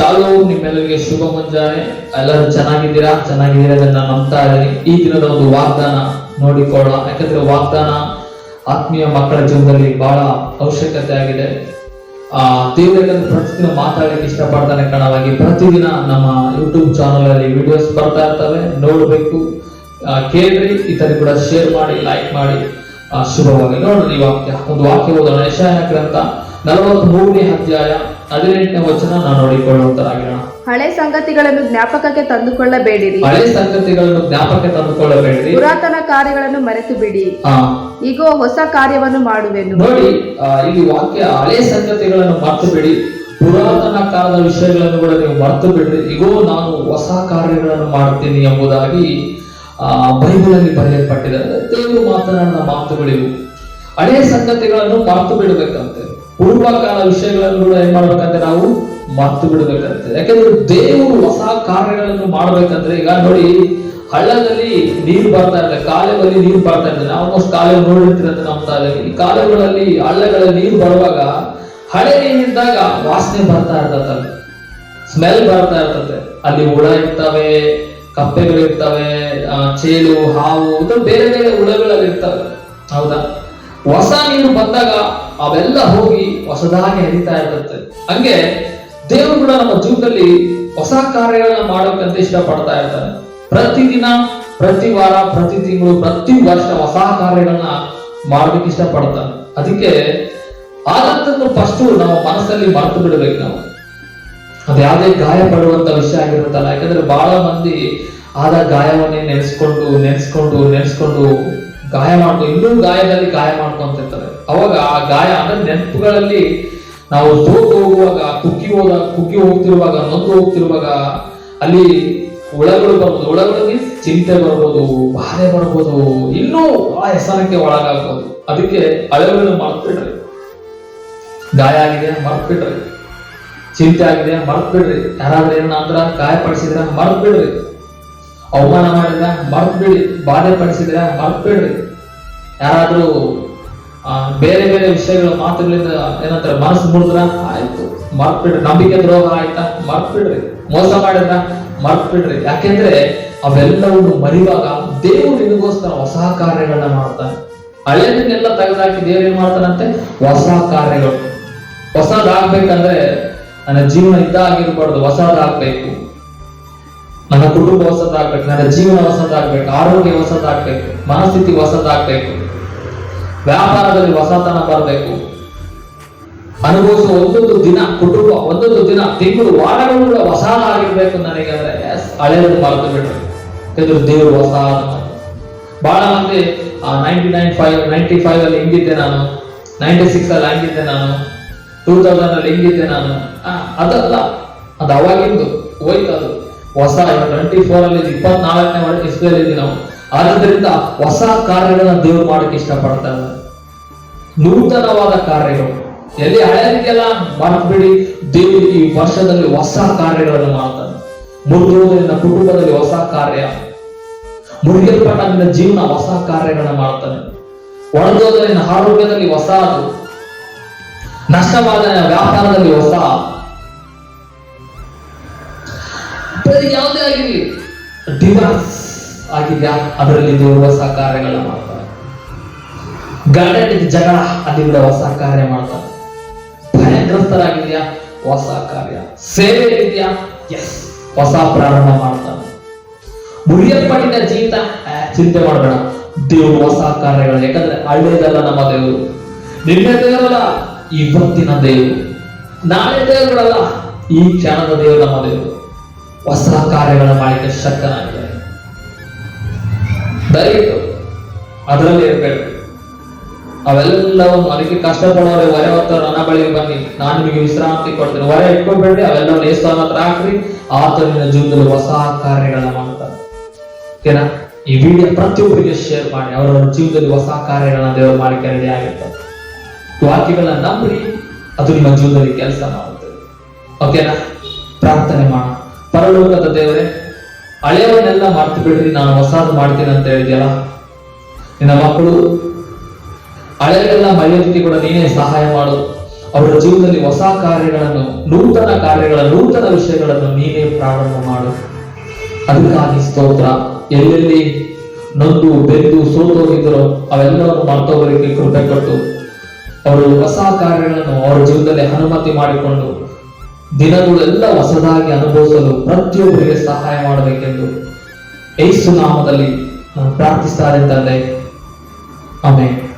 Shallow ನಿಮ್ಮೆಲ್ಲರಿಗೆ ಶುಭ ಮುಂಜಾನೆ. ಎಲ್ಲರೂ ಚೆನ್ನಾಗಿದ್ದೀರಾ? ಚೆನ್ನಾಗಿದ್ದೀರಾ ಅಂತ ನಾನು ನಂಬ್ತಾ ಇದ್ದೀನಿ ಈ ದಿನದ ಒಂದು ವಾಗ್ದಾನ ನೋಡಿಕೊಳ್ಳೋಣ ಯಾಕಂದ್ರೆ ವಾಗ್ದಾನ ಆತ್ಮೀಯ ಮಕ್ಕಳ ಜೀವನದಲ್ಲಿ ಬಹಳ ಅವಶ್ಯಕತೆ ಆಗಿದೆ. ಆ, ದೇವರ ಪ್ರತಿದಿನ ಮಾತಾಡಲಿಕ್ಕೆ ಇಷ್ಟಪಡ್ತಾನೆ ಕಣವಾಗಿ. ಪ್ರತಿದಿನ ನಮ್ಮ ಯೂಟ್ಯೂಬ್ ಚಾನಲ್ ಅಲ್ಲಿ ವಿಡಿಯೋಸ್ ಬರ್ತಾ ಇರ್ತವೆ. ನೋಡಬೇಕು. ಕೇಳ್ರಿ. ಇತರ ಕೂಡ ಶೇರ್ ಮಾಡಿ ಲೈಕ್ ಮಾಡಿ. ಶುಭವಾಗಿ ನೋಡ್ರಿ ಈ ವಾಕ್ಯ. ಒಂದು ವಾಕ್ಯ ಓದೋಣ. ಯಶಾಯ ಗ್ರಂಥ ನಲವತ್ತ್ ಮೂರನೇ ಅಧ್ಯಾಯ. ಹದಿನೆಂಟನೇ ವಚನ ನಾವು ನೋಡಿಕೊಳ್ಳುವಂತರಾಗಿರೋಣ ಹಳೆ ಸಂಗತಿಗಳನ್ನು ಜ್ಞಾಪಕಕ್ಕೆ ತಂದುಕೊಳ್ಳಬೇಡಿರಿ. ಹಳೆ ಸಂಗತಿಗಳನ್ನು ಜ್ಞಾಪಕಕ್ಕೆ ತಂದುಕೊಳ್ಳಬೇಡಿರಿ. ಪುರಾತನ ಕಾರ್ಯಗಳನ್ನು ಮರೆತು ಬಿಡಿ ಆ ಈಗೋ ಹೊಸ ಕಾರ್ಯವನ್ನು ಮಾಡುವೆನು. ನೋಡಿ ಆ, ಇಲ್ಲಿ ವಾಕ್ಯ ಹಳೆ ಸಂಗತಿಗಳನ್ನು ಮರ್ತು ಬಿಡಿ ಪುರಾತನ ಕಾಲದ ವಿಷಯಗಳನ್ನು ಕೂಡ ನೀವು ಮರೆತು ಬಿಡ್ರಿ ಇಗೋ ನಾನು ಹೊಸ ಕಾರ್ಯಗಳನ್ನು ಮಾಡ್ತೀನಿ ಎಂಬುದಾಗಿ ಆ ಬೈಬಲ್ ಅಲ್ಲಿ ಬರೆಯಲ್ಪಟ್ಟಿದೆ ಅಂದ್ರೆ ದೇವರು ಮಾತನಾಡಿದ ಮಾತುಗಳಿವು. ಹಳೆ ಸಂಗತಿಗಳನ್ನು ಮರ್ತು ಬಿಡಬೇಕಂತೆ ಪೂರ್ವಕಾಲ ವಿಷಯಗಳನ್ನು ಕೂಡ ಏನ್ ಮಾಡ್ಬೇಕಂದ್ರೆ ನಾವು ಮರ್ತು ಬಿಡಬೇಕಂತೆ ಯಾಕಂದ್ರೆ ದೇವರು ಹೊಸ ಕಾರ್ಯಗಳನ್ನು ಮಾಡ್ಬೇಕಂದ್ರೆ ಈಗ ನೋಡಿ ಹಳ್ಳದಲ್ಲಿ ನೀರು ಬರ್ತಾ ಇದೆ ಕಾಲುವಲ್ಲಿ ನೀರು ಬರ್ತಾ ಇದೆ ಆಲ್ಮೋಸ್ಟ್ ಕಾಲುವೆ ನೋಡಿರ್ತೀರಂತ ನಮ್ಮ ತಾಲೆಯಲ್ಲಿ ಈ ಕಾಲುವೆಗಳಲ್ಲಿ ಹಳ್ಳಗಳಲ್ಲಿ ನೀರು ಬರುವಾಗ ಹಳೆ ನೀರಿದ್ದಾಗ ವಾಸನೆ ಬರ್ತಾ ಇರ್ತದೆ. ಸ್ಮೆಲ್ ಬರ್ತಾ ಇರ್ತದೆ. ಅಲ್ಲಿ ಹುಳ ಇರ್ತವೆ ಕಪ್ಪೆಗಳು ಇರ್ತವೆ ಆ, ಚೇಳು ಹಾವು ಬೇರೆ ಬೇರೆ ಹುಳಗಳಲ್ಲಿ ಇರ್ತವೆ ಹೌದಾ? ಹೊಸ ನೀರು ಬಂದಾಗ ಅವೆಲ್ಲ ಹೋಗಿ ಹೊಸದಾಗಿ ಹರಿತಾ ಇರುತ್ತೆ. ಹಂಗೆ ದೇವರು ಕೂಡ ನಮ್ಮ ಜೀವನದಲ್ಲಿ ಹೊಸ ಕಾರ್ಯಗಳನ್ನ ಮಾಡೋಕ್ಕಂತ ಇಷ್ಟಪಡ್ತಾ ಇರ್ತಾನೆ ಪ್ರತಿದಿನ, ಪ್ರತಿ ವಾರ, ಪ್ರತಿ ತಿಂಗಳು, ಪ್ರತಿ ವರ್ಷ ಹೊಸ ಕಾರ್ಯಗಳನ್ನ ಮಾಡ್ಲಿಕ್ಕೆ ಇಷ್ಟ ಪಡ್ತಾನೆ ಅದಕ್ಕೆ ಆದಂತ ಫಸ್ಟ್ ನಾವು ಮನಸ್ಸಲ್ಲಿ ಮರೆತು ಬಿಡ್ಬೇಕು ನಾವು. ಅದು ಯಾವುದೇ ಗಾಯ ಪಡುವಂತ ವಿಷಯ ಆಗಿರುತ್ತಲ್ಲ, ಯಾಕಂದ್ರೆ ಬಹಳ ಮಂದಿ ಆದ ಗಾಯವನ್ನೇ ನೆನೆಸ್ಕೊಂಡು ನೆನೆಸ್ಕೊಂಡು ನೆನೆಸ್ಕೊಂಡು ಗಾಯ ಮಾಡ್ಕೊ ಇನ್ನೂ ಗಾಯದಲ್ಲಿ ಗಾಯ ಮಾಡ್ಕೊಂತಿರ್ತಾರೆ ಅವಾಗ ಆ ಗಾಯ ಅಂದ್ರೆ ನೆನಪುಗಳಲ್ಲಿ ನಾವು ಸೋತು ಹೋಗುವಾಗ, ಕುಕ್ಕಿ ಹೋದ, ಕುಕ್ಕಿ ಹೋಗ್ತಿರುವಾಗ, ನೊಂದು ಹೋಗ್ತಿರುವಾಗ ಅಲ್ಲಿ ಹುಳಗಳು ಬರ್ಬೋದು ಹುಳಗಳು ಚಿಂತೆ ಬರ್ಬೋದು ಬಾಧೆ ಬರ್ಬೋದು ಇನ್ನೂ ಆ ಹೆಸರಕ್ಕೆ ಒಳಗಾಗ್ಬೋದು. ಅದಕ್ಕೆ ಅಳೆಗಳನ್ನು ಮರ್ತ್ಬಿಡ್ರಿ. ಗಾಯ ಆಗಿದೆ ಮರ್ತ್ಬಿಡ್ರಿ. ಚಿಂತೆ ಆಗಿದೆ ಮರ್ತ್ಬಿಡ್ರಿ. ಯಾರಾದ್ರೂ ಏನಂದ್ರ ಗಾಯಪಡಿಸಿದ್ರೆ ಮರ್ತ್ಬಿಡ್ರಿ. ಮರ್ತ್ ಬಿಡ್ರಿ ಅವಮಾನ ಮಾಡಿದ್ರ ಮರ್ತ್ ಬಿಡಿ ಬಾಧೆ ಪಡಿಸಿದ್ರ ಮರ್ತ್ ಬಿಡ್ರಿ ಯಾರಾದ್ರೂ ಆ, ಬೇರೆ ಬೇರೆ ವಿಷಯಗಳ ಮಾತುಗಳಿಂದ ಏನಂತಾರೆ ಮನಸ್ಸು ಮುಡಿದ್ರ ಆಯ್ತು ಮರ್ತ್ ಬಿಡ್ರಿ ನಂಬಿಕೆ ದ್ರೋಹ ಆಯ್ತಾ? ಮರ್ತ್ ಬಿಡ್ರಿ ಮೋಸ ಮಾಡಿದ್ರ? ಮರ್ತ್ ಬಿಡ್ರಿ ಯಾಕೆಂದ್ರೆ ಅವೆಲ್ಲವನ್ನು ಮರಿವಾಗ ದೇವರು ನಿನಗೋಸ್ಕರ ಹೊಸ ಕಾರ್ಯಗಳನ್ನ ಮಾಡ್ತಾನೆ. ಹಳೆಯದನ್ನೆಲ್ಲ ತೆಗೆದಾಕಿ ದೇವ್ರು ಏನ್ ಮಾಡ್ತಾನಂತೆ? ಹೊಸ ಕಾರ್ಯಗಳು ಹೊಸದಾಗ್ಬೇಕಂದ್ರೆ ನನ್ನ ಜೀವನ ಇದ್ದಾಗಿರ್ಬಾರ್ದು ಹೊಸದಾಗ್ಬೇಕು ನನ್ನ ಕುಟುಂಬ ಹೊಸದಾಗ್ಬೇಕು, ನನ್ನ ಜೀವನ ಹೊಸದಾಗ್ಬೇಕು, ಆರೋಗ್ಯ ಹೊಸದಾಗ್ಬೇಕು, ಮನಸ್ಥಿತಿ ಹೊಸದಾಗ್ಬೇಕು, ವ್ಯಾಪಾರದಲ್ಲಿ ಹೊಸತನ ಬರಬೇಕು. ಅನುಭವಿಸುವ ಒಂದೊಂದು ದಿನ, ಕುಟುಂಬ ಒಂದೊಂದು ದಿನ, ತಿಂಗಳು, ವಾರಗಳು ಕೂಡ ಹೊಸದಾಗಿರ್ಬೇಕು ನನಗೆ ಅಂದ್ರೆ ಹಳೆಯದು ಮರೆತು ಬಿಟ್ರು ಎದುರು ದೇವರು ಹೊಸ ಬಹಳ ಮಂದಿ ninety nine five ninety five ಅಲ್ಲಿ ಹಿಂಗಿದ್ದೆ ನಾನು ನೈಂಟಿ ಸಿಕ್ಸ್ ಅಲ್ಲಿ ಹಂಗಿದ್ದೆ ನಾನು ಟೂ ತೌಸಂಡ್ ಅಲ್ಲಿ ಹಿಂಗಿದ್ದೆ ನಾನು ಅದಲ್ಲ, ಅದು ಅವಾಗಿಂದು ಹೋಯ್ತು ಅದು ಹೊಸ ಟ್ವೆಂಟಿ ಫೋರ್ ಅಲ್ಲಿ ಇಪ್ಪತ್ನಾಲ್ಕನೇ ವರ್ಷ ಇಸ್ರೇಲ್ ಇದ್ದೀವಿ ನಾವು. ಆದ್ರಿಂದ ಹೊಸ ಕಾರ್ಯಗಳನ್ನ ದೇವ್ರು ಮಾಡಕ್ಕೆ ಇಷ್ಟಪಡ್ತಾ ನೂತನವಾದ ಕಾರ್ಯಗಳು. ಎಲ್ಲಿ ಹಳೆಯದಕ್ಕೆಲ್ಲ ಮರ್ಬಿಡಿ ದೇವರು ಈ ವರ್ಷದಲ್ಲಿ ಹೊಸ ಕಾರ್ಯಗಳನ್ನು ಮಾಡ್ತಾನೆ ಮುರಿದೋದ್ರಿಂದ ಕುಟುಂಬದಲ್ಲಿ ಹೊಸ ಕಾರ್ಯ. ಮುರಿಯಲ್ಪಟ್ಟ ಜೀವನ ಹೊಸ ಕಾರ್ಯಗಳನ್ನ ಮಾಡ್ತಾನೆ ಒಡೆದೋದ್ರಿಂದ ಆರೋಗ್ಯದಲ್ಲಿ ಹೊಸ ಅದು ನಷ್ಟವಾದ ವ್ಯಾಪಾರದಲ್ಲಿ ಹೊಸ ಆಗಿರ್ಲಿ ಡಿವರ್ಸ್ ಆಗಿದ್ಯಾ? ಅದರಲ್ಲಿ ದೇವರು ಹೊಸ ಕಾರ್ಯಗಳನ್ನ ಮಾಡ್ತಾರೆ. ಜಗಳ, ಅಲ್ಲಿ ಕೂಡ ಹೊಸ ಕಾರ್ಯ ಮಾಡ್ತಾರೆ. ಭಯಗ್ರಸ್ತರಾಗಿದೆಯಾ? ಹೊಸ ಕಾರ್ಯ. ಸೇವೆ ಇದೆಯಾ ಎಸ್ ಹೊಸ ಪ್ರಾರಂಭ ಮಾಡ್ತಾನೆ ಮುರಿಯಪ್ಪಿನ ಜೀವಿತ ಚಿಂತೆ ಮಾಡಬೇಡ. ದೇವರು ಹೊಸ ಕಾರ್ಯಗಳು ಯಾಕಂದ್ರೆ ಹಳ್ಳಿಯದಲ್ಲ ನಮ್ಮ ದೇವರು. ನಿನ್ನೆ ದೇವರಲ್ಲ, ಇವತ್ತಿನ ದೇವರು. ನಾಳೆ ದೇವರಲ್ಲ ಈ ಕ್ಷಣದ ದೇವರು ನಮ್ಮ ದೇವರು. ಹೊಸ ಕಾರ್ಯಗಳ ಮಾಡಲಿಕ್ಕೆ ಶಕ್ತನಾಗಿದ್ದಾರೆ. ದಯವಿಟ್ಟು ಅದರಲ್ಲಿ ಇರಬೇಕು ಅವೆಲ್ಲವನ್ನು ಅದಕ್ಕೆ ಕಷ್ಟಪಡೋರೆ ಹೊರೆ ಹೊತ್ತ ನನ್ನ ಬಳಿಗೆ ಬನ್ನಿ. ನಾನು ನಿಮಗೆ ವಿಶ್ರಾಂತಿ ಕೊಡ್ತೇನೆ. ಹೊರೆ ಇಟ್ಕೊಬೇಡ್ರಿ ಅವೆಲ್ಲವನ್ನು ಏಸ್ತಾನ ಹತ್ರ ಹಾಕ್ರಿ. ಆತನಿನ ಜೀವನದಲ್ಲಿ ಹೊಸ ಕಾರ್ಯಗಳನ್ನ ಓಕೆನಾ? ಈ ವಿಡಿಯೋ ಪ್ರತಿಯೊಬ್ಬರಿಗೆ ಶೇರ್ ಮಾಡಿ. ಅವರವರ ಜೀವನದಲ್ಲಿ ಹೊಸ ಕಾರ್ಯಗಳನ್ನ ದೇವರು ಮಾಡಿಕೆ ರೆಡಿ ಆಗಿರ್ತಾರೆ. ವಾಕ್ಯಗಳನ್ನ ನಂಬ್ರಿ ಅದು ನಿಮ್ಮ ಜೀವನದಲ್ಲಿ ಕೆಲಸ ಮಾಡುತ್ತೆ. ಓಕೆನಾ? ಪ್ರಾರ್ಥನೆ ಮಾಡೋಣ. ಪರಲೋಕದ ದೇವರೇ, ಹಳೆಯವನ್ನೆಲ್ಲ ಮರ್ತು ಬಿಡ್ರಿ ನಾನು ಹೊಸದು ಮಾಡ್ತೀನಿ ಅಂತ ಹೇಳಿದ್ಯಲ್ಲ? ನಿನ್ನ ಮಕ್ಕಳು ಹಳೆಯವೆಲ್ಲ ಮರೆಯೋದಕ್ಕೆ ಕೂಡ ನೀನೇ ಸಹಾಯ ಮಾಡು. ಅವರ ಜೀವನದಲ್ಲಿ ಹೊಸ ಕಾರ್ಯಗಳನ್ನು, ನೂತನ ಕಾರ್ಯಗಳ, ನೂತನ ವಿಷಯಗಳನ್ನು ನೀನೇ ಪ್ರಾರಂಭ ಮಾಡು. ಅದಕ್ಕಾಗಿ ಸ್ತೋತ್ರ. ಎಲ್ಲೆಲ್ಲಿ ನೊಂದು, ಬೆಂದು ಸೋತೋಗಿದ್ದರೋ ಅವೆಲ್ಲವನ್ನು ಮರ್ತೋಗಲಿಕ್ಕೆ ಕೃಪೆ ಕೊಟ್ಟು, ಅವರು ಹೊಸ ಕಾರ್ಯಗಳನ್ನು ಅವರ ಜೀವನದಲ್ಲಿ ಅನುಮತಿ ಮಾಡಿಕೊಂಡು ದಿನಗಳೆಲ್ಲ ಹೊಸದಾಗಿ ಅನುಭವಿಸಲು ಪ್ರತಿಯೊಬ್ಬರಿಗೆ ಸಹಾಯ ಮಾಡಬೇಕೆಂದು ಯೇಸು ನಾಮದಲ್ಲಿ ಪ್ರಾರ್ಥಿಸ್ತಾರೆ ತಂದೆ ಆಮೇಲೆ